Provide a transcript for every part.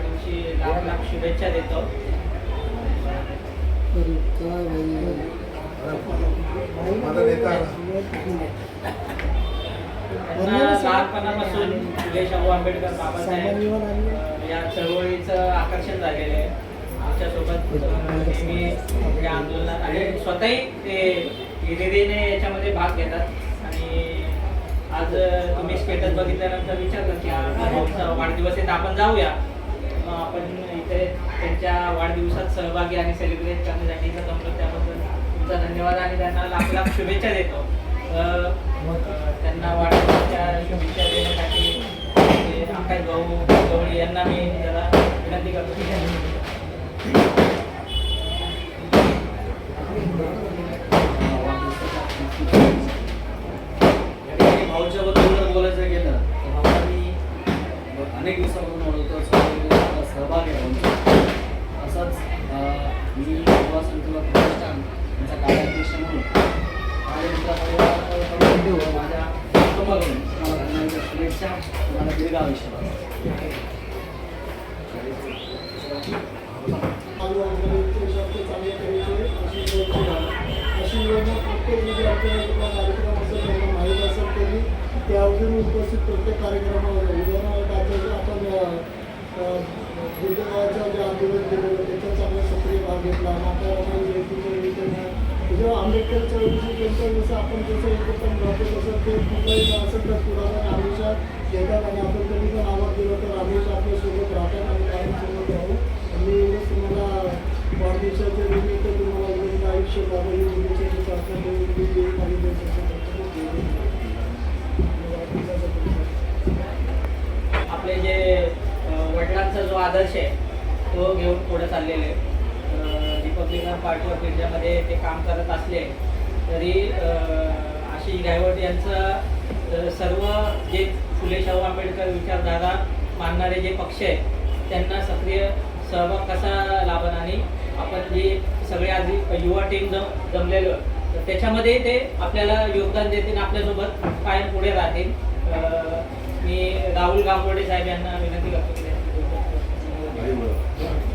वाढदिवशी लाख लाख शुभेच्छा देतो. लहानपणापासून फुले शाहू आंबेडकर बाबासाहेब या चळवळीचं आकर्षण झालेलं आहे. आमच्यासोबत अं, नेहमी या आंदोलनात आणि स्वतःही ते हिरिरीने याच्यामध्ये भाग घेतात. आणि आज तुम्ही स्टेटस बघितल्यानंतर विचारलं की वाढदिवस आहे तर आपण जाऊया. आपण इथे त्यांच्या वाढदिवसात सहभागी आणि सेलिब्रेट करण्यासाठी इथं जमलो त्याबद्दल तुमचा धन्यवाद आणि त्यांना लाख लाख शुभेच्छा देतो. त्यांना वाढदिवसाच्या शुभेच्छा देण्यासाठी ते आकाश भाऊ गवळी यांना मी जरा विनंती करतो की म्हणजे मी युवा संकुला प्रतिष्ठान यांचा कार्याध्यक्ष म्हणून माझ्या माझ्या कुटुंबाकडून मला धन्यवाद शुभेच्छा मला दीर्घ अशी योजना प्रत्येक विद्यार्थ्याला कार्यक्रम असेल त्यांना माहीत असेल तरी त्यावरून उपस्थित प्रत्येक कार्यक्रमावर उदाहरणार्थ आता आपण बुद्धगावाचं जे आंदोलन केलं होतं त्याच्यात चांगला सक्रिय भाग घेतला. माता जयंतीच्या निमित्तानं जेव्हा आंबेडकर चळवळीची त्यांचं जसं आपण जसं एकत्र राहतो तसं ते कुठलाही असेल तर पुढाकार हमेशा घेतात आणि आपण त्यांनी पण आवाज दिला तर हमेशा आपल्यासोबत राहतात आणि कायम राहू आणि एवढंच तुम्हाला वाढदिवसाच्या निमित्त तुम्हाला आयुष्य लाभावी शुभेच्छाची प्रार्थना आदर्श आहे तो घेऊन पुढे चाललेले आहे. अं, रिपब्लिकन पार्टी ऑफ इंडियामध्ये ते काम करत असले तरी आशिष गायवट यांचं सर्व जे फुले शाहू आंबेडकर विचारधारा मानणारे जे पक्ष आहेत त्यांना सक्रिय सहभाग कसा लाभन आणि आपण जे सगळे आधी युवा टीम जम जमलेलो तर त्याच्यामध्ये ते आपल्याला योगदान देतील आपल्यासोबत कायम पुढे राहतील मी राहुल गांगोडे साहेब यांना विनंती करतो की त्यांची गोष्ट- द्या ना आपली शुभेच्छा सुरुवात करा. विशाल मी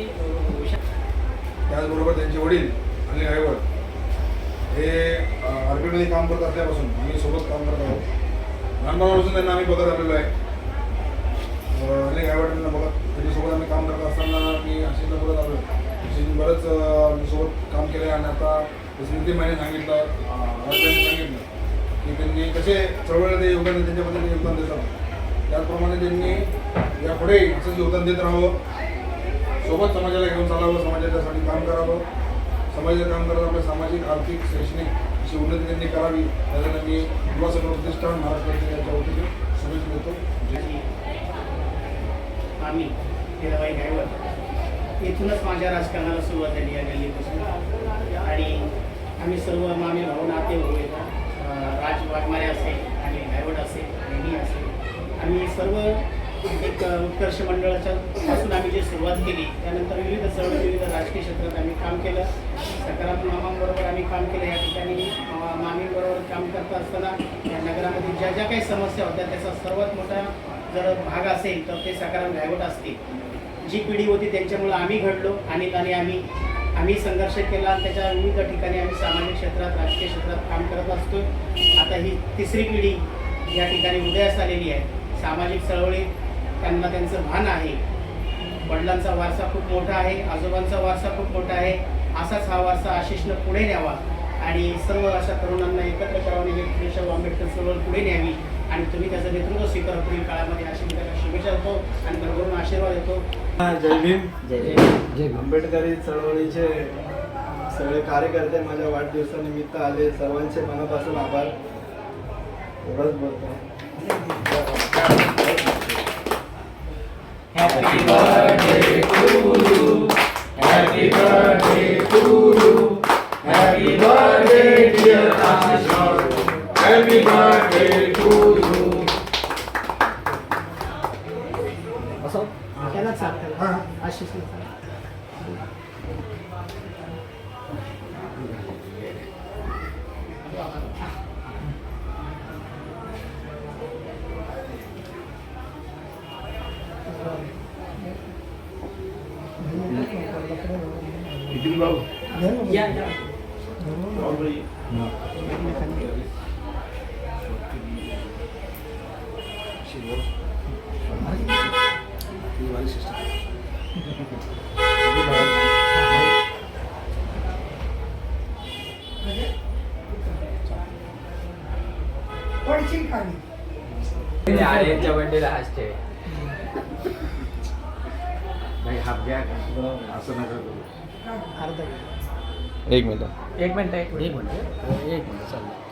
अं, विशा- त्याचबरोबर त्यांचे वडील आणि गायवळ हे आर्मीमध्ये काम करत असल्यापासून आम्ही सोबत काम करत आहोत. लहानपणापासून त्यांना आम्ही बघत आलेलो आहे. अनेक अनिल बघत त्यांच्यासोबत आम्ही काम करत असताना मी आशिषला बघत आलो. आशिषने बरंच सोबत काम केलं आहे आणि आता स्मृती महिने सांगितलं अं, सांगितलं की त्यांनी कसे चळवळ ते योगदान त्यांच्याबद्दल पद्धतीने योगदान देतात. त्याचप्रमाणे त्यांनी यापुढे असंच योगदान देत राहावं सोबत समाजाला घेऊन चालावं समाजाच्यासाठी काम करावं. समाजाचं काम करत आपल्या सामाजिक आर्थिक शैक्षणिक अशी उन्नती त्यांनी करावी. त्यासाठी मी युवा संघ प्रतिष्ठान महाराष्ट्राचे यांच्या वतीने शुभेच्छा देतो. आम्ही हिराबाई गायवर इथूनच माझ्या राजकारणाला सुरुवात झाली या गल्लीपासून. आणि आम्ही सर्व मामी भाऊ नाते भाऊ राज वाघमारे असेल आणि गायवड असेल आणि मी असेल आम्ही सर्व एक उत्कर्ष मंडळाच्या पासून आम्ही जी सुरुवात केली त्यानंतर विविध चळवळ विविध राजकीय क्षेत्रात आम्ही काम केलं. सकारात्मक मामांबरोबर आम्ही काम केलं. या ठिकाणी मामींबरोबर काम करत असताना या नगरामध्ये ज्या ज्या काही समस्या होत्या त्याचा सर्वात मोठा जर भाग असेल तर ते सकाराम गायवट असतील. जी पिढी होती त्यांच्यामुळं आम्ही घडलो आणि आम्ही आम्ही संघर्ष केला. आणि त्याच्या विविध ठिकाणी आम्ही सामाजिक क्षेत्रात राजकीय क्षेत्रात काम करत असतो आता ही तिसरी पिढी या ठिकाणी उदयास आलेली आहे. सामाजिक चळवळीत त्यांना त्यांचं भान आहे. वडिलांचा वारसा खूप मोठा आहे. आजोबांचा वारसा खूप मोठा आहे. असाच हा वारसा आशिषनं पुढे न्यावा आणि सर्व अशा तरुणांना एकत्र करावं आणि आंबेडकर चळवळ पुढे न्यावी आणि तुम्ही त्याचं नेतृत्व स्वीकार. पुढील काळामध्ये अशी मी त्याला शुभेच्छा देतो आणि भरभरून आशीर्वाद देतो. जय भीम जय भीम. आंबेडकरी चळवळीचे सगळे कार्यकर्ते माझ्या वाढदिवसानिमित्त आले सर्वांचे मनापासून आभार एवढंच बोलतो Happy birthday to you. Happy birthday to you. Happy birthday dear. Happy birthday to you. Dừng lâu. Dạ, dạ. Rồi. She was. She was sister. आर्यनच्या हसते एक मिनिट. एक मिनिट एक मिनिट. एक मिनिट एक मिनिट चालेल